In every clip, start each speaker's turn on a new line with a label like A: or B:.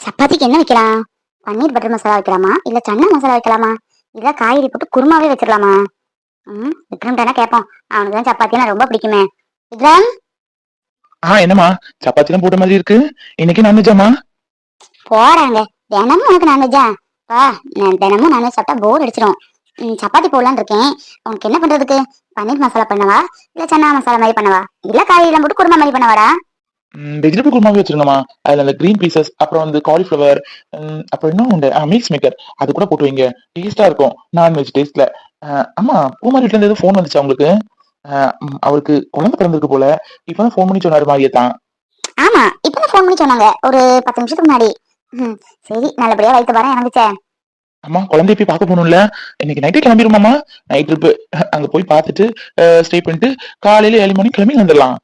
A: சப்பாத்திக்கு என்ன வைக்கலாம் பன்னீர் பட்டர் மசாலா வைக்கலாமா? இல்ல சன்னா மசாலா வைக்கலாமா? இல்ல காய்கறி போட்டு குருமாவே வச்சிடலாமா ம் விக்ரம் தானே கேட்போம் அவனுக்கு தான் சப்பாத்தினா ரொம்ப பிடிக்குமே. விக்ரம்?
B: ஆ என்னம்மா? சப்பாத்திலாம் போட்ட மாதிரி இருக்கு. இன்னைக்கு நான்வெஜ்ஜாமா
A: போறாங்க. தினமும் உனக்கு நான்வெஜ்ஜா பா நான் தினமும் நான்வெஜ் சாப்பிட்டா போர் அடிச்சிடும் ம், சப்பாத்தி போடலான்னு இருக்கேன். உனக்கு என்ன பண்றதுக்கு? பன்னீர் மசாலா பண்ணவா? இல்ல சன்னா மசாலா மாதிரி பண்ணவா? இல்ல காய்கறிலாம் போட்டு குருமா மாதிரி பண்ணவாடா?
B: வெஜிடபிள் குருமாவே வச்சிருங்கம்மா அதுல அந்த கிரீன் பீசஸ் அப்புறம் வந்து காலிஃபிளவர் அப்புறம் இன்னும் உண்டு? மிக்ஸ் மேக்கர் அது கூட போட்டு வைங்க. டேஸ்டா இருக்கும். நான்வெஜ் டேஸ்ட்ல அம்மா பூமாரி வீட்டுல இருந்து ஃபோன் வந்துச்சா ம், அவருக்கு குழந்தை பிறந்திருக்கு போல. இப்பதான் ஃபோன் பண்ணி சொன்னாரு மாதிரியே தான்
A: ஆமா இப்பதான் ஃபோன் பண்ணி சொன்னாங்க. ஒரு பத்து நிமிஷத்துக்கு முன்னாடி. சரி நல்லபடியா வயிற்று பாரம் இறங்குச்சே.
B: அம்மா குழந்தைய போய் பார்க்க போகணும்ல. இன்னைக்கு நைட்டே கிளம்பிடுமாமா நைட் ட்ரிப்பு அங்க போய் பார்த்துட்டு ஸ்டே பண்ணிட்டு காலையில ஏழு மணிக்கு கிளம்பி வந்துடலாம்.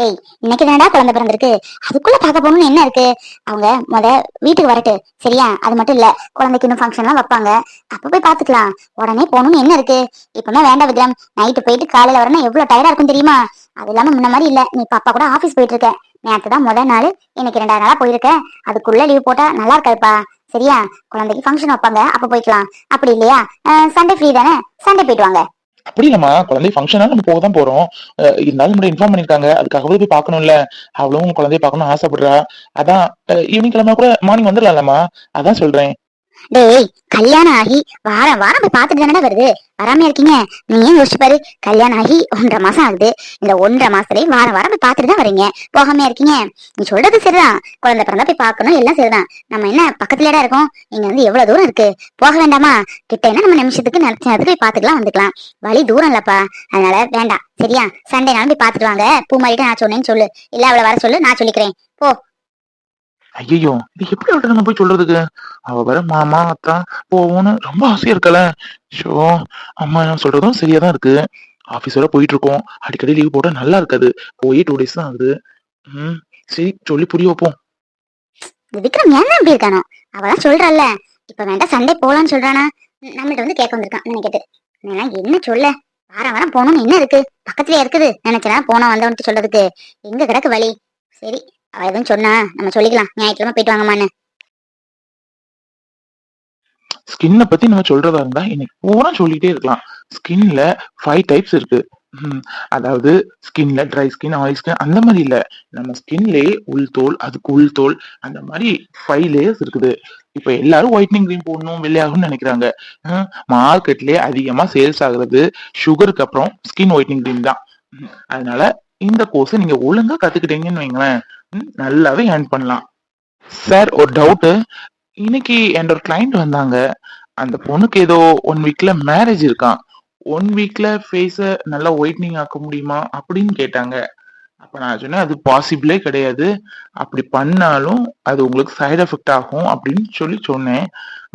A: டேய் இன்னைக்கு தானடா குழந்தை பிறந்திருக்கு? அதுக்குள்ள பார்க்க போகணும்னு என்ன இருக்கு? அவங்க முத வீட்டுக்கு வரட்டு சரியா? அது மட்டும் இல்ல குழந்தைக்கு இன்னும் ஃபங்க்ஷன்லாம் வைப்பாங்க. அப்ப போய் பாத்துக்கலாம் உடனே போகணும்னு என்ன இருக்கு? இப்பதான் வேண்டாம் விக்ரம். நைட்டு போயிட்டு காலையில வரணும் எவ்வளவு டயர்டா இருக்கும் தெரியுமா? அது இல்லாம முன்ன மாதிரி இல்ல. நீ பாப்பா கூட ஆபீஸ் போயிட்டு இருக்க. நேத்து தான் முத நாள். இன்னைக்கு ரெண்டாவது நாளா போயிருக்கேன் அதுக்குள்ள லீவ் போட்டா நல்லா இருக்காதுப்பா. சரியா? குழந்தைக்கு ஃபங்க்ஷன் வைப்பாங்க. அப்ப போய்க்கலாம். அப்படி இல்லையா? சண்டே ஃப்ரீ தானே? சண்டே போயிட்டு வாங்க.
B: அப்படி இல்லம்மா. குழந்தை ஃபங்க்ஷனா நம்ம போக தான் போறோம். இருந்தாலும் நம்மள இன்ஃபார்ம் பண்ணிருக்காங்க. அதுக்காகவே போய் பார்க்கணும்ல. அவளும் குழந்தைய பார்க்கணும்னு ஆசைப்படுறா. அதான் ஈவினிங் கிளம்பா கூட மார்னிங் வந்துடலாம்லம்மா. அதான் சொல்றேன்.
A: டேய் கல்யாணம் ஆகி வாரம் வாரம் போய் பார்த்துட்டு தானே வருது? வராம இருக்கீங்க? நீ ஏன் யோசிச்சு பாரு கல்யாணம் ஆகி ஒன்றரை மாசம் ஆகுது. இந்த ஒன்றரை மாசத்துலயும் வாரம் வாரம் போய் பார்த்துட்டு தான் வரீங்க. போகாம இருக்கீங்க? நீ சொல்றது சரிதான். குழந்தை பிறந்தா போய் பார்க்கணும் எல்லாம் சரிதான். நம்ம என்ன பக்கத்துலடா இருக்கோம்? இங்க வந்து எவ்வளவு தூரம் இருக்கு? போக வேண்டாமா? கிட்ட என்ன நம்ம நிமிஷத்துக்கு நினைச்சதுக்கு போய் பார்த்துக்கலாம் வந்துக்கலாம். வழி தூரம் இல்லப்பா. அதனால வேண்டாம். சரியா? சண்டே நாள் போய் பார்த்துட்டு வாங்க. பூ மாறிட்டு நான் சொன்னேன்னு சொல்லு. இல்ல அவளை வர சொல்லு. நான் சொல்லிக்கிறேன். போ.
B: ஐயோ இது எப்படி அவட்ட நம்ம போய் சொல்றதுக்கு? அவ வர மாமா அத்தான் போவோம்னு ரொம்ப ஆசையா இருக்கல. ஷோ அம்மா என்ன சொல்றதும் சரியா தான் இருக்கு ஆபீஸோட போயிட்டு இருக்கோம். அடிக்கடி லீவ் போட நல்லா இருக்காது. போய் டூ டேஸ் தான் ஆகுது. ம் சரி சொல்லி புரிய வைப்போம்.
A: விக்ரம் ஏன் அப்படி இருக்கானோ? அவதான் சொல்றாள்ல இப்ப வேண்டாம் சண்டே போலான்னு சொல்றானா. ம், நம்மள்ட்ட வந்து கேட்க வந்திருக்கான். நினைக்கிட்டு நான் என்ன சொல்ல? வாரம் வாரம் போகணும்னு என்ன இருக்கு? பக்கத்துலயே இருக்குது. நினைச்சனா போனோம் வந்தவன்ட்டு சொல்றதுக்கு. எங்க கிடக்கு வழி? சரி அவ எதுவும் சொன்னா நம்ம சொல்லிக்கலாம். ஞாயிற்றுக்கிழமை போயிட்டு வாங்கம்மான்னு.
B: ஸ்கின்னை பத்தி நம்ம சொல்றதா இருந்தா இன்னைக்கு பூரா சொல்லிட்டே இருக்கலாம். ஸ்கின்ல ஃபைவ் டைப்ஸ் இருக்கு. அதாவது ஸ்கின்ல ட்ரை ஸ்கின் ஆயில் ஸ்கின் அந்த மாதிரி இல்ல. நம்ம ஸ்கின்லயே உள் தோல் அதுக்கு உள் தோல் அந்த மாதிரி ஃபைவ் லேயர்ஸ் இருக்குது. இப்ப எல்லாரும் ஒயிட்னிங் க்ரீம் போடணும் வெள்ளையாகும்னு நினைக்கிறாங்க. மார்க்கெட்லயே அதிகமா சேல்ஸ் ஆகுறது சுகருக்கு அப்புறம் ஸ்கின் ஒயிட்னிங் க்ரீம் தான். அதனால இந்த கோர்ஸ் நீங்க ஒழுங்கா கத்துக்கிட்டீங்கன்னு வைங்களேன். நல்லாவே ஏர்ன் பண்ணலாம். சார் ஒரு டவுட்டு இன்னைக்கு என்னோட ஒரு கிளைண்ட் வந்தாங்க. அந்த பொண்ணுக்கு ஏதோ ஒன் வீக்ல மேரேஜ் இருக்கான் ஒன் வீக்ல ஃபேஸை நல்லா ஒயிட்னிங் ஆக்க முடியுமா அப்படின்னு கேட்டாங்க. அப்ப நான் சொன்னேன் அது பாசிபிளே கிடையாது. அப்படி பண்ணாலும் அது உங்களுக்கு சைடு எஃபெக்ட் ஆகும் அப்படின்னு சொல்லி சொன்னேன்.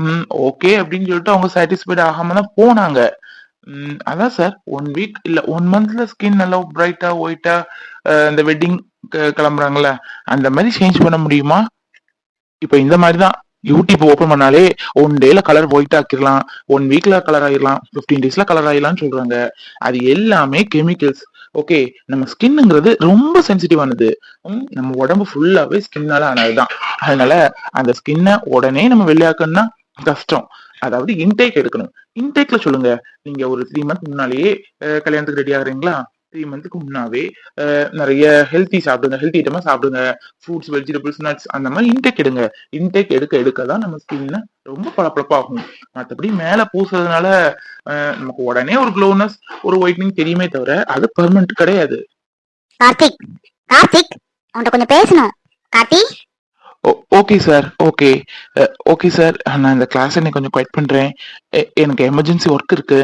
B: ம் ஓகே அப்படின்னு சொல்லிட்டு அவங்க சாட்டிஸ்ஃபைட் ஆகாம தான் போனாங்க. அதான் சார் ஒன் வீக் இல்ல ஒன் மந்த்ல ஸ்கின் நல்லா பிரைட்டா ஒயிட்டா இந்த வெட்டிங் கிளம்புறாங்கல்ல அந்த மாதிரி சேஞ்ச் பண்ண முடியுமா? இப்ப இந்த மாதிரி தான். யூடியூப் ஓபன் பண்ணாலே ஒன் டேல கலர் ஒயிட் ஆக்கிடலாம் ஒன் வீக்ல கலர் ஆயிடலாம் 15 டேஸ்ல கலர் ஆயிடலாம்னு சொல்றாங்க. அது எல்லாமே கெமிக்கல்ஸ் ஓகே நம்ம ஸ்கின்னுங்கிறது ரொம்ப சென்சிட்டிவானது நம்ம உடம்பு ஃபுல்லாவே ஸ்கின்னால ஆனதுதான். அதனால அந்த ஸ்கின்னை உடனே நம்ம வெளியாக்கணும்னா கஷ்டம். அதாவது இன்டேக் எடுக்கணும். இன்டேக்ல சொல்லுங்க. நீங்க ஒரு த்ரீ மந்த் முன்னாலேயே கல்யாணத்துக்கு ரெடி ஆகுறீங்களா? த்ரீ மந்த்துக்கு முன்னாவே அஹ், நிறைய ஹெல்த்தி சாப்பிடுங்க ஹெல்த்தி ஐட்டமா சாப்பிடுங்க. ஃப்ரூட்ஸ் வெஜிடபிள்ஸ் நட்ஸ் அந்த மாதிரி இன்டேக் எடுங்க. இன்டேக் எடுக்க எடுக்க தான் நம்ம ஸ்கின் ரொம்ப பளபளப்பாகும். மற்றபடி மேல பூசுறதுனால நமக்கு உடனே ஒரு க்ளோனஸ் ஒரு ஒயிட்னிங் தெரியுமே தவிர அது பெர்மனன்ட் கிடையாது.
A: கார்த்திக் கார்த்திக் உன்கிட்ட கொஞ்சம் பேசணும். Karthik
B: okay sir okay okay sir நான் இந்த கிளாஸ் இன்னைக்கு கொஞ்சம் குவைட் பண்றேன். எனக்கு எமர்ஜென்சி ஒர்க் இருக்கு.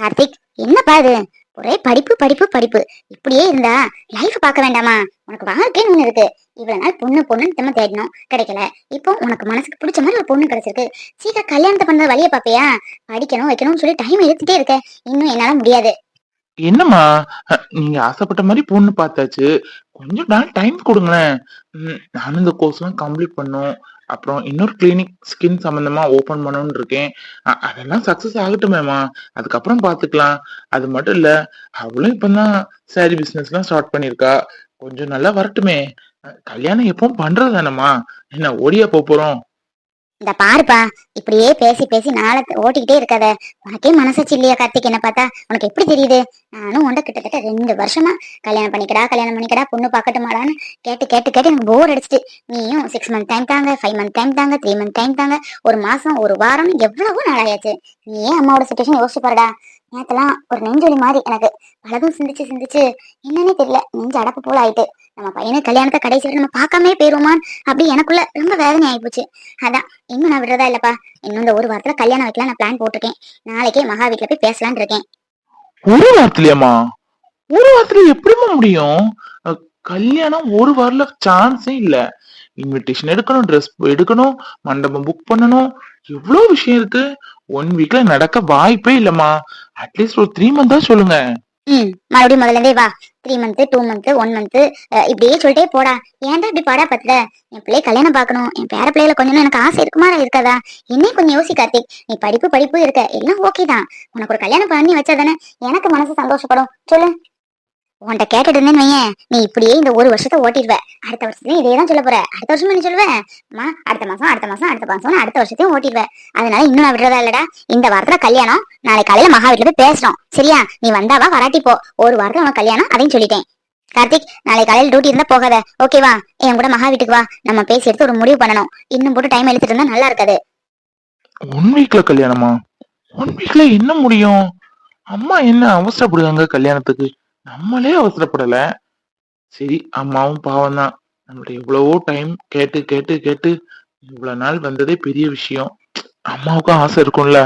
A: கார்த்திக் என்னப்பா இது? ஒரே படிப்பு படிப்பு படிப்பு. இப்படியே இருந்தா லைஃப் பார்க்க வேண்டாமா? உனக்கு வாழ்க்கைன்னு ஒண்ணு இருக்கு. இவ்வளவு நாள் பொண்ணு பொண்ணுன்னு நம்ம தேடணும் கிடைக்கல. இப்போ உனக்கு மனசுக்கு பிடிச்ச மாதிரி ஒரு பொண்ணு கிடைச்சிருக்கு. சீக்கிரம் கல்யாணத்தை பண்ற வழியை பாப்பியா படிக்கணும் வைக்கணும்னு சொல்லி டைம் எடுத்துட்டே இருக்க. இன்னும் என்னால முடியாது.
B: என்னம்மா? நீங்க ஆசைப்பட்ட மாதிரி பொண்ணு பார்த்தாச்சு. கொஞ்சம் நாள் டைம் கொடுங்களேன். ம், நானும் இந்த கோர்ஸ்லாம் கம்ப்ளீட் பண்ணும். அப்புறம் இன்னொரு கிளினிக் ஸ்கின் சம்மந்தமா ஓபன் பண்ணணும்னு இருக்கேன். அதெல்லாம் சக்சஸ் ஆகட்டுமேமா அதுக்கப்புறம் பாத்துக்கலாம். அது மட்டும் இல்ல அவளும் இப்பதான் சாரி பிசினஸ் எல்லாம் ஸ்டார்ட் பண்ணிருக்கா கொஞ்சம் நல்லா வரட்டுமே. கல்யாணம் எப்பவும் பண்றது என்ன ஓடியா போப் போறோம்?
A: இந்த பாருப்பா இப்படியே பேசி பேசி நாளை ஓட்டிக்கிட்டே இருக்காத. உனக்கே மனசாச்சு இல்லையா கார்த்திக்? என்ன பார்த்தா உனக்கு எப்படி தெரியுது? நானும் உண்ட கிட்டத்தட்ட ரெண்டு வருஷமா கல்யாணம் பண்ணிக்கடா கல்யாணம் பண்ணிக்கடா பொண்ணு பார்க்கட்டுமாடான்னு கேட்டு கேட்டு கேட்டு எனக்கு போர் அடிச்சிட்டு. நீயும் சிக்ஸ் மந்த் டைம் தாங்க ஃபைவ் மந்த் டைம் தாங்க த்ரீ மந்த் டைம் தாங்க ஒரு மாசம் ஒரு வாரம் எவ்வளவோ நாளாயாச்சு. நீ ஏன் அம்மாவோட சுச்சுவேஷன் யோசிச்சு பாருடா. நேரத்தெல்லாம் ஒரு நெஞ்சொலி மாதிரி எனக்கு பலதும் சிந்திச்சு சிந்திச்சு என்னன்னே தெரியல நெஞ்சு அடப்பு போல ஆயிட்டு. நம்ம பையனை கல்யாணத்தை கடைசி வரை நம்ம பார்க்காமே போயிருவோமான் அப்படி எனக்குள்ள ரொம்ப வேதனை ஆயிப்போச்சு. அதான் இன்னும் நான் விடுறதா இல்லப்பா? இன்னும் இந்த ஒரு வாரத்துல கல்யாணம் வைக்கலாம் நான் பிளான் போட்டிருக்கேன். நாளைக்கே மகா வீட்டுல போய் பேசலான் இருக்கேன்.
B: ஒரு வாரத்துலயாம்மா? ஒரு வாரத்துல எப்படிமா முடியும்? கல்யாணம் ஒரு வாரல சான்ஸே இல்ல. இன்விடேஷன் எடுக்கணும் ட்ரெஸ் எடுக்கணும் மண்டபம் புக் பண்ணணும். எவ்வளவு விஷயம் இருக்கு. ஒன் வீக்ல நடக்க வாய்ப்பே இல்லம்மா. அட்லீஸ்ட் ஒரு த்ரீ மந்தா சொல்லுங்க.
A: ம் மறுபடியும் முதல்ல இருந்தே வா. Three month two month one month இப்படியே சொல்லிட்டே போடா. ஏன்டா இப்படி பாடா பத்துல என் பிள்ளை கல்யாணம் பார்க்கணும். என் பேர பிள்ளையில கொஞ்சம் எனக்கு ஆசை இருக்குமா இருக்காதா? என்னையும் கொஞ்சம் யோசி கார்த்திக். நீ படிப்பு படிப்பு இருக்க. எல்லாம் ஓகே தான். உனக்கு ஒரு கல்யாணம் பண்ணி வச்சாதானே எனக்கு மனசு சந்தோஷப்படும். சொல்லு. உன்கிட்ட கேட்டுட்டு இருந்தேன்னு வையேன். நீ இப்படியே இந்த ஒரு வருஷத்தை ஓட்டிடுவ. அடுத்த வருஷத்தையும் இதே தான் சொல்ல போற. அடுத்த வருஷம் நீ சொல்லுவேன் அம்மா அடுத்த மாசம் அடுத்த மாசம் அடுத்த மாசம் அடுத்த வருஷத்தையும் ஓட்டிடுவ. அதனால இன்னும் நான் விடுறதா இல்லடா. இந்த வாரத்துல கல்யாணம். நாளை காலையில மகா வீட்டுல போய் பேசுறோம். சரியா? நீ வந்தாவா வராட்டி போ. ஒரு வாரத்துல உனக்கு கல்யாணம் அதையும் சொல்லிட்டேன். கார்த்திக் நாளை காலையில டியூட்டி இருந்தா போகாத. ஓகேவா என் கூட மகா வீட்டுக்கு வா. நம்ம பேசி எடுத்து ஒரு முடிவு பண்ணணும். இன்னும் போட்டு டைம் எடுத்துட்டு இருந்தா நல்லா இருக்காது.
B: ஒன் வீக்ல கல்யாணமா? ஒன் வீக்ல என்ன முடியும்? அம்மா என்ன அவசரப்படுறாங்க கல்யாணத்துக்கு? நம்மளே அவசரப்படல. சரி அம்மாவும் பாவம் தான் நம்மளுடைய எவ்வளவோ டைம் கேட்டு கேட்டு கேட்டு இவ்வளவு நாள் வந்ததே பெரிய விஷயம். அம்மாவுக்கும் ஆசை இருக்கும்ல.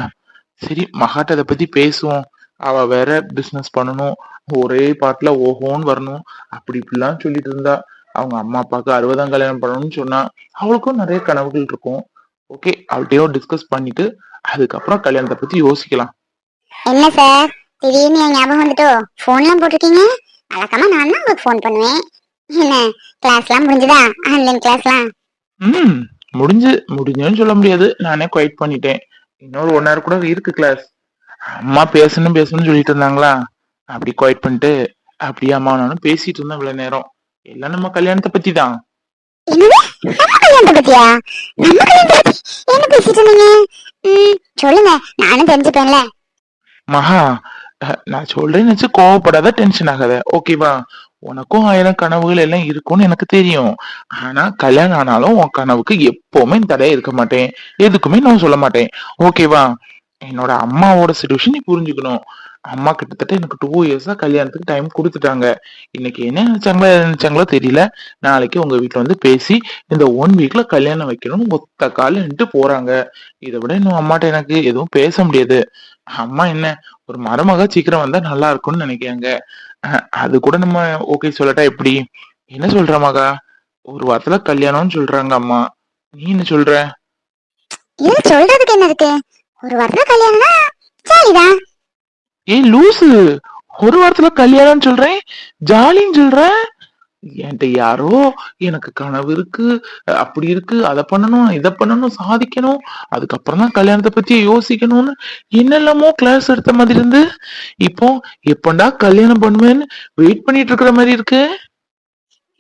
B: சரி மகாட்ட அதை பத்தி பேசுவோம். அவ வேற பிசினஸ் பண்ணணும். ஒரே பாட்டுல ஓஹோன்னு வரணும். அப்படி இப்படிலாம் சொல்லிட்டு இருந்தா அவங்க அம்மா அப்பாவுக்கு அறுபதாம் கல்யாணம் பண்ணணும்னு சொன்னா அவளுக்கும் நிறைய கனவுகள் இருக்கும். ஓகே அவள்கிட்டயும் டிஸ்கஸ் பண்ணிட்டு அதுக்கப்புறம் கல்யாணத்தை பத்தி யோசிக்கலாம்.
A: என்ன சார் திடீர்னு என் ஞாபகம் வந்துட்டோ? போன்லாம் போட்டிருக்கீங்க? வழக்கமா நான் தான் உங்களுக்கு ஃபோன் பண்ணுவேன். என்ன கிளாஸ்லாம் முடிஞ்சுதா? ஆன்லைன் கிளாஸ்லாம்
B: ம் முடிஞ்சு முடிஞ்சுன்னு சொல்ல முடியாது. நானே குவைட் பண்ணிட்டேன். இன்னொரு ஒன் ஹவர் கூட இருக்கு கிளாஸ் அம்மா பேசணும் பேசணும்னு சொல்லிட்டு இருந்தாங்களா? அப்படி குவைட் பண்ணிட்டு அப்படியே அம்மா நானும் பேசிட்டு இருந்தோம் இவ்வளவு நேரம். எல்லாம் நம்ம கல்யாணத்தை பத்தி தான் மகா நான் சொல்றேன்னு நினைச்சு கோவப்படாத டென்ஷன் ஆகாத. ஓகேவா உனக்கும் ஆயிரம் கனவுகள் எல்லாம் இருக்கும்னு எனக்கு தெரியும். ஆனா கல்யாணம் ஆனாலும் உன் கனவுக்கு எப்பவுமே தடையா இருக்க மாட்டேன். எதுக்குமே நான் சொல்ல மாட்டேன். ஓகேவா என்னோட அம்மாவோட சுச்சுவேஷன் நீ புரிஞ்சுக்கணும். அம்மா கிட்டத்தட்ட எனக்கு டூ இயர்ஸா கல்யாணத்துக்கு டைம் கொடுத்துட்டாங்க. இன்னைக்கு என்ன நினைச்சாங்களோ நினைச்சாங்களோ தெரியல. நாளைக்கு உங்க வீட்டுல வந்து பேசி இந்த ஒன் வீக்ல கல்யாணம் வைக்கணும்னு ஒத்த கால நின்று போறாங்க. இதை விட இன்னும் அம்மாட்ட எனக்கு எதுவும் பேச முடியாது. அம்மா என்ன ஒரு மருமக சீக்கிரம் வந்தா நல்லா இருக்கும்னு நினைக்கிறாங்க. அது கூட நம்ம ஓகே சொல்லட்டா எப்படி? என்ன சொல்ற மகா? ஒரு வாரத்துல கல்யாணம்னு சொல்றாங்க அம்மா. நீ என்ன சொல்ற?
A: இது சொல்றதுக்கு என்ன இருக்கு? ஒரு வாரத்துல கல்யாணம்னா ஜாலிதான்.
B: ஏய் லூசு. ஒரு வாரத்துல கல்யாணம்னு சொல்றேன் ஜாலின்னு சொல்ற? என்கிட்ட யாரோ எனக்கு கனவு இருக்கு அப்படி இருக்கு அதை பண்ணணும் இதை பண்ணணும் சாதிக்கணும் அதுக்கப்புறம் தான் கல்யாணத்தை பத்தி யோசிக்கணும்னு என்னெல்லாமோ கிளாஸ் எடுத்த மாதிரி இருந்து இப்போ எப்பண்டா கல்யாணம் பண்ணுவேன்னு வெயிட் பண்ணிட்டு இருக்கிற மாதிரி இருக்கு?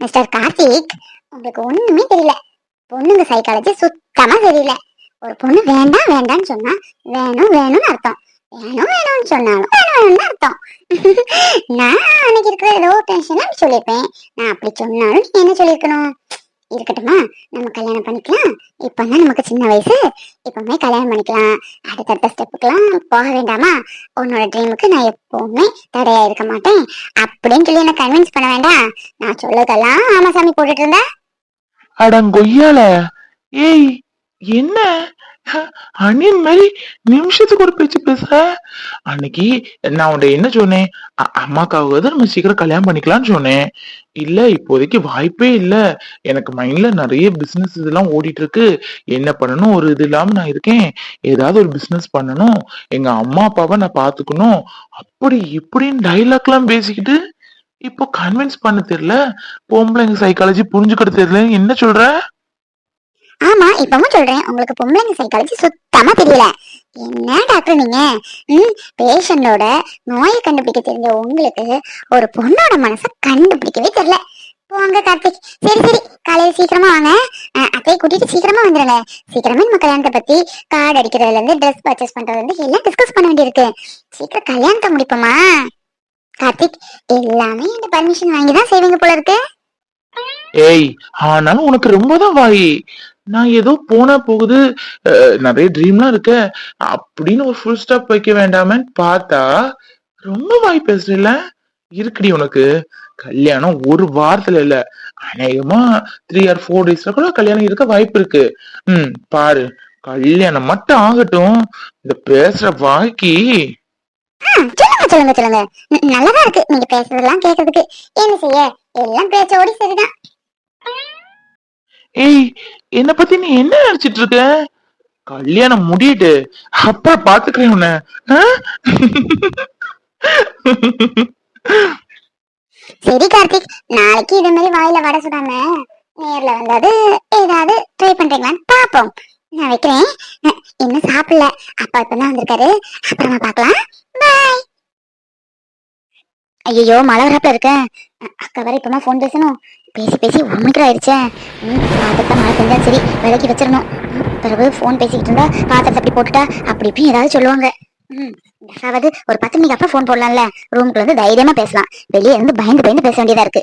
A: மிஸ்டர் கார்த்திக் உங்களுக்கு ஒண்ணுமே தெரியல. பொண்ணுங்க சைக்காலஜி சுத்தமா தெரியல. ஒரு பொண்ணு வேண்டாம் வேண்டாம்னு சொன்னா வேணும் வேணும்னு அர்த்தம். வேணும் வேணும்னு சொன்னாலும் வேணும்னு அர்த்தம். நான் அன்னைக்கு இருக்கிற ஏதோ டென்ஷன்ல அப்படி சொல்லியிருப்பேன். நான் அப்படி சொன்னாலும் நீ என்ன சொல்லியிருக்கணும்? இருக்கட்டுமா? நம்ம கல்யாணம் பண்ணிக்கலாம். இப்பதான் நமக்கு சின்ன வயசு. இப்பவுமே கல்யாணம் பண்ணிக்கலாம். அடுத்தடுத்த ஸ்டெப்புக்கெல்லாம் போக வேண்டாமா? உன்னோட ட்ரீமுக்கு நான் எப்பவுமே தடையா இருக்க மாட்டேன். அப்படின்னு சொல்லி என்ன கன்வின்ஸ் பண்ண வேண்டாம். நான் சொல்லதெல்லாம் ஆமாசாமி போட்டுட்டு இருந்தேன்
B: அடங்கொய்யால ஏய் என்ன? அணியன் மாதிரி நிமிஷத்துக்கு ஒரு பேச்சு பேசுற அன்னைக்கு நான் உன்ட என்ன சொன்னேன்? அ- அம்மாக்காவது நம்ம சீக்கிரம் கல்யாணம் பண்ணிக்கலாம்னு சொன்னேன். இல்ல இப்போதைக்கு வாய்ப்பே இல்ல. எனக்கு மைண்ட்ல நிறைய பிசினஸ் இதெல்லாம் ஓடிட்டு இருக்கு என்ன பண்ணணும்? ஒரு இது இல்லாம நான் இருக்கேன். ஏதாவது ஒரு பிசினஸ் பண்ணணும். எங்க அம்மா அப்பாவை நான் பாத்துக்கணும் அப்படி இப்படின்னு டைலாக் எல்லாம் பேசிக்கிட்டு இப்போ கன்வின்ஸ் பண்ண தெரியல. பொம்பளைங்க சைக்காலஜி புரிஞ்சுக்கிட்டு தெரியல என்ன சொல்ற?
A: ஆமா இப்பவும் சொல்றேன். உங்களுக்கு பொம்பளைங்க சைக்காலஜி சுத்தமா தெரியல. என்ன டாக்டர் நீங்க? ம் பேஷண்டோட நோயை கண்டுபிடிக்க தெரிஞ்ச உங்களுக்கு ஒரு பொண்ணோட மனசை கண்டுபிடிக்கவே தெரியல. போங்க கார்த்திக். சரி சரி. காலையில சீக்கிரமா வாங்க. அத்தையை கூட்டிட்டு சீக்கிரமா வந்துருங்க. சீக்கிரமே நம்ம கல்யாணத்தை பத்தி கார்டு அடிக்கிறதுல இருந்து ட்ரெஸ் பர்ச்சேஸ் பண்றதுல இருந்து எல்லாம் டிஸ்கஸ் பண்ண வேண்டியிருக்கு. சீக்கிரம் கல்யாணத்தை முடிப்போமா? கார்த்திக் எல்லாமே இந்த பர்மிஷன் வாங்கி தான் செய்வீங்க போல இருக்கு.
B: ஏய் ஆனாலும் உனக்கு ரொம்ப தான் நான் ஏதோ போனா போகுது அஹ், நிறைய ட்ரீம்லாம் இருக்க. அப்படின்னு ஒரு ஃபுல் ஸ்டாப் வைக்க வேண்டாமேன்னு பார்த்தா ரொம்ப வாய் பேசுறல இருக்குடி உனக்கு. கல்யாணம் ஒரு வாரத்துல இல்ல. அநேகமா த்ரீ ஆர் ஃபோர் டேஸ்ல கூட கல்யாணம் இருக்க வாய்ப்பு இருக்கு. ம் பாரு. கல்யாணம் மட்டும் ஆகட்டும். இந்த பேசுற வாய்க்கு
A: சொல்லுங்க சொல்லுங்க நல்லதா இருக்கு. நீங்க பேசுறதெல்லாம் கேக்குறதுக்கு. என்ன செய்ய? எல்லாம் பேச்சோடி சரிதான்.
B: ஏய் என்ன பத்தி நீ என்ன நினைச்சிட்டு இருக்க? கல்யாணம் முடியுது. அப்பா பாத்துக்கிறேன் உன்ன.
A: சரி கார்த்திக். நாளைக்கு இதே மாதிரி வாயில வடை சுடாம நேர்ல வந்தாது ஏதாவது ட்ரை பண்றீங்களான்னு பாப்போம். நான் வைக்கிறேன். அஹ், இன்னும் சாப்பிடல? அப்பா இப்பதான் வந்திருக்காரு. அப்புறமா பாக்கலாம். பாய் ஐயோ மழை வரப்ப இருக்க. அக்கா வர இப்பமா போன் பேசணும். பேசி பேசி ஒரு ஆயிடுச்சேன் ஆயிடுச்சே பாத்திரத்தை மழை பெஞ்சா சரி விலைக்கு வச்சிடணும் பிறகு ஃபோன் பேசிக்கிட்டு இருந்தா பாத்திரத்தை அப்படி போட்டுட்டா அப்படி இப்படி ஏதாவது சொல்லுவாங்க. ம், அதாவது ஒரு பத்து மணிக்கு அப்புறம் ஃபோன் போடலாம்ல. ரூமுக்குள்ள வந்து தைரியமா பேசலாம். வெளியே இருந்து பயந்து பயந்து பேச வேண்டியதா இருக்கு.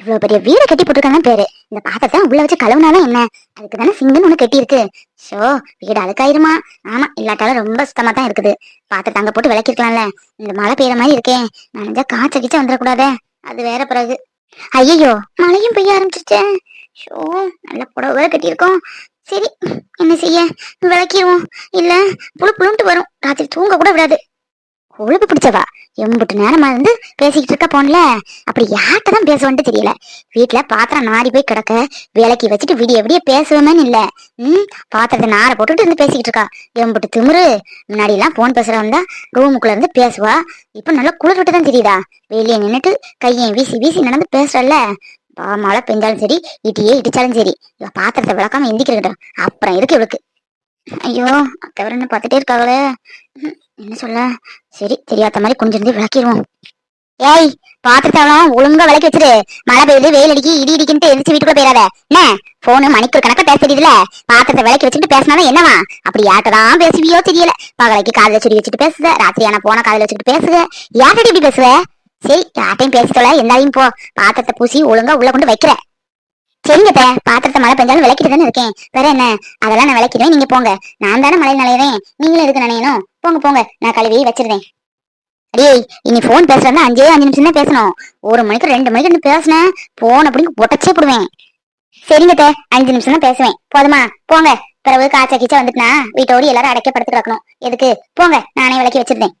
A: இவ்வளவு பெரிய வீடை கட்டி போட்டிருக்காங்க பேரு. இந்த பாத்திரத்தை உள்ள வச்சு கழுவுனாலும் என்ன? அதுக்கு தானே சிங்குன்னு ஒண்ணு கட்டி இருக்கு ஷோ வீடு அழுக்காயிருமா? ஆமா இல்லாட்டாலும் ரொம்ப சுத்தமா தான் இருக்குது. பாத்திரத்தை அங்க போட்டு விளக்கிருக்கலாம்ல இந்த மழை பெய்யற மாதிரி இருக்கேன் நனைஞ்சா காய்ச்ச கிச்ச வந்துடக்கூடாதே. அது வேற பிறகு. ஐயோ மழையும் பெய்ய ஆரம்பிச்சிருச்சே. ஷோ நல்ல புடவை வேற கட்டியிருக்கோம். சரி என்ன செய்ய? விளக்கிடுவோம். இல்ல புழு புழுன்ட்டு வரும். ராத்திரி தூங்க கூட விடாது. கொழுப்பு பிடிச்சவா? எம்புட்டு நேரமா இருந்து பேசிக்கிட்டு இருக்க போன்ல? அப்படி யார்கிட்ட தான் பேசுவேன்ட்டு தெரியல. வீட்டுல பாத்திரம் நாடி போய் கிடக்க விலைக்கு வச்சுட்டு விடிய விடிய பேசுவேன்னு இல்ல. ம் பாத்திரத்தை நார போட்டுட்டு இருந்து பேசிக்கிட்டு இருக்கா. எம்புட்டு திமுரு. முன்னாடி எல்லாம் போன் பேசுறவன் தான் ரூமுக்குள்ள இருந்து பேசுவா. இப்ப நல்லா குளிர் விட்டு தான் தெரியுதா? வெளியே நின்னுட்டு கையை வீசி வீசி நடந்து பேசுறல்ல. பா மழை பெஞ்சாலும் சரி இடியே இடிச்சாலும் சரி. இவ பாத்திரத்தை விளக்காம எந்திக்கிறட்டும் அப்புறம் இருக்கு இவளுக்கு. ஐயோ தவிர என்ன பார்த்துட்டே இருக்காங்களே என்ன சொல்ல? சரி தெரியாத மாதிரி கொஞ்சிருந்து விளக்கிடுவோம் ஏய் பாத்துட்டாலும் ஒழுங்கா விளக்கி வச்சிரு மழை பெய்யுது வெயில் அடிக்கி இடி இடிக்கிட்டு எரிச்சு வீட்டுக்குள்ள போயிடாத. என்ன? போனு மணிக்கு கணக்கா பேச தெரியுதுல பாத்திரத்தை விளக்கி வச்சுட்டு பேசினாலும் என்னவா? அப்படி யார்கிட்டதான் பேசுவியோ தெரியல. பகலைக்கு காதல சுடி வச்சுட்டு பேசுத ராத்திரி போன காதல வச்சுட்டு பேசுக யார்கிட்ட இப்படி பேசுவ? சரி யார்ட்டையும் பேச தொலை போ. பாத்திரத்தை பூசி ஒழுங்கா உள்ள கொண்டு வைக்கிற. சரிங்க பாத்திரத்த பாத்திரத்தை மழை பெஞ்சாலும் விளக்கிட்டு தானே இருக்கேன். வேற என்ன? அதெல்லாம் நான் விளக்கிடுவேன். நீங்க போங்க. நான் தானே மழை நனையிறேன் நீங்களும் எதுக்கு நினையணும்? போங்க போங்க. நான் கழுவி வச்சிருந்தேன் அடியே இனி போன் பேசுறதா அஞ்சே அஞ்சு நிமிஷம் தான் பேசணும். ஒரு மணிக்கு ரெண்டு மணிக்கு இருந்து பேசினேன் போன் அப்படி பொட்டச்சே போடுவேன். சரிங்க அஞ்சு நிமிஷம் தான் பேசுவேன். போதுமா? போங்க. பிறகு காய்ச்சா கீச்சா வந்துட்டுனா வீட்டோடு எல்லாரும் அடைக்கப்படுத்து கிடக்கணும். எதுக்கு? போங்க நானே விளக்கி வச்சிருந்தேன்.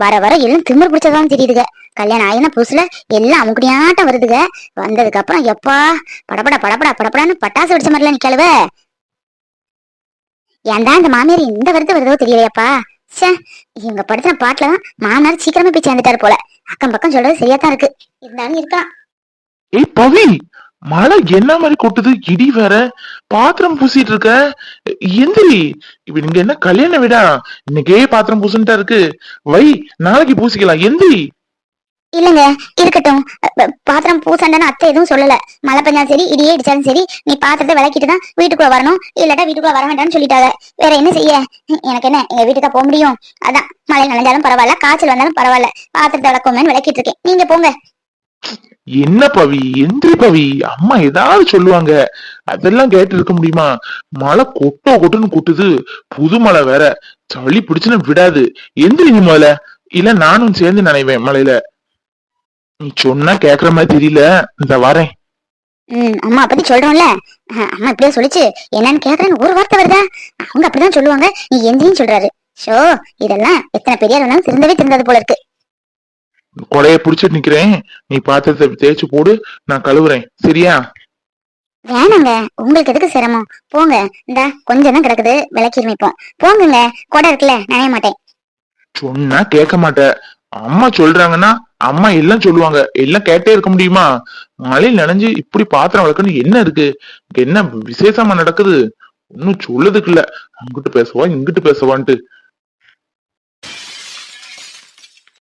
A: வர வர எல்லாம் திமிர் பிடிச்சதான் தெரியுதுங்க. கல்யாணம் ஆயின புதுசுல எல்லாம் அமுக்குடியாட்டம் வருதுங்க. வந்ததுக்கு அப்புறம் எப்பா படபட படபடா படபடான்னு பட்டாசு வெடிச்ச மாதிரிலாம் நிக்கழுவ ஏன்டா இந்த மாமியார் இந்த வருது வருதோ தெரியலையாப்பா. ச்சே இவங்க படுத்தின பாட்டுல தான் மாமனார் சீக்கிரமா போய் சேர்ந்துட்டாரு போல. அக்கம் பக்கம் சொல்றது சரியா தான் இருக்கு. இருந்தாலும் இருக்கலாம்.
B: ஏய் பவி! மழை என்ன மாதிரி கொட்டுது? இடி வேற. பாத்திரம் பூசிட்டு இருக்க. எந்திரி. இப்ப நீங்க என்ன கல்யாண விடா? இன்னைக்கே பாத்திரம் பூசுன்ட்டா இருக்கு. வை நாளைக்கு பூசிக்கலாம். எந்திரி.
A: இல்லங்க இருக்கட்டும். பாத்திரம் பூசண்டன்னு அத்தை எதுவும் சொல்லல. மழை பெஞ்சாலும் சரி இடியே இடிச்சாலும் சரி நீ பாத்திரத்தை விளக்கிட்டு தான் வீட்டுக்குள்ள வரணும். இல்லாட்டா வீட்டுக்குள்ள வர வேண்டாம்னு சொல்லிட்டாங்க. வேற என்ன செய்ய? எனக்கு என்ன? எங்க வீட்டுக்கா போக முடியும். அதான் மழை நனைஞ்சாலும் பரவாயில்ல காய்ச்சல் வந்தாலும் பரவாயில்ல. பாத்திரத்தை விளக்குமேன்னு விளக்கிட்டு இருக்கேன். நீங்க போங்க.
B: என்ன பவி? எந்திரி பவி. அம்மா ஏதாவது சொல்லுவாங்க. அதெல்லாம் கேட்டு இருக்க முடியுமா? மழை கொட்டோ கொட்டுன்னு கொட்டுது. புது மழை வேற. சளி பிடிச்சுன்னு விடாது. எந்திரி நீ முதல்ல. இல்ல நானும் சேர்ந்து நினைவேன் மழையில. நீ சொன்னா கேக்குற மாதிரி தெரியல. இந்த வரேன்.
A: ம் அம்மா பத்தி சொல்றோம்ல. அம்மா இப்படியே சொல்லிச்சு. என்னன்னு கேக்குறேன்னு ஒரு வார்த்தை வருதா? அவங்க அப்படிதான் சொல்லுவாங்க. நீ எந்திரின்னு சொல்றாரு. ஷோ இதெல்லாம் எத்தனை பெரியார் வேணாலும் திருந்தவே திருந்தாது போல இருக்கு.
B: கொடைய புடிச்சிட்டு நிக்கிறேன். நீ பாத்திரத்தை தேய்ச்சு போடு நான் கழுவுறேன். சரியா?
A: வேணாங்க. உங்களுக்கு எதுக்கு சிரமம்? போங்க. இந்த கொஞ்சம் தான் கிடக்குது. விளக்கிருமே இப்போ போங்குங்க. கொடை இருக்குல்ல நனைய மாட்டேன்.
B: சொன்னா கேட்க மாட்ட. அம்மா சொல்றாங்கன்னா அம்மா எல்லாம் சொல்லுவாங்க. எல்லாம் கேட்டே இருக்க முடியுமா? மழையில் நனைஞ்சு இப்படி பாத்திரம் வளர்க்கணும் என்ன இருக்கு? என்ன விசேஷமா நடக்குது? ஒன்னும் சொல்லுதுக்கு இல்ல. அங்கிட்டு பேசுவா இங்கிட்டு பேசுவான்ட்டு.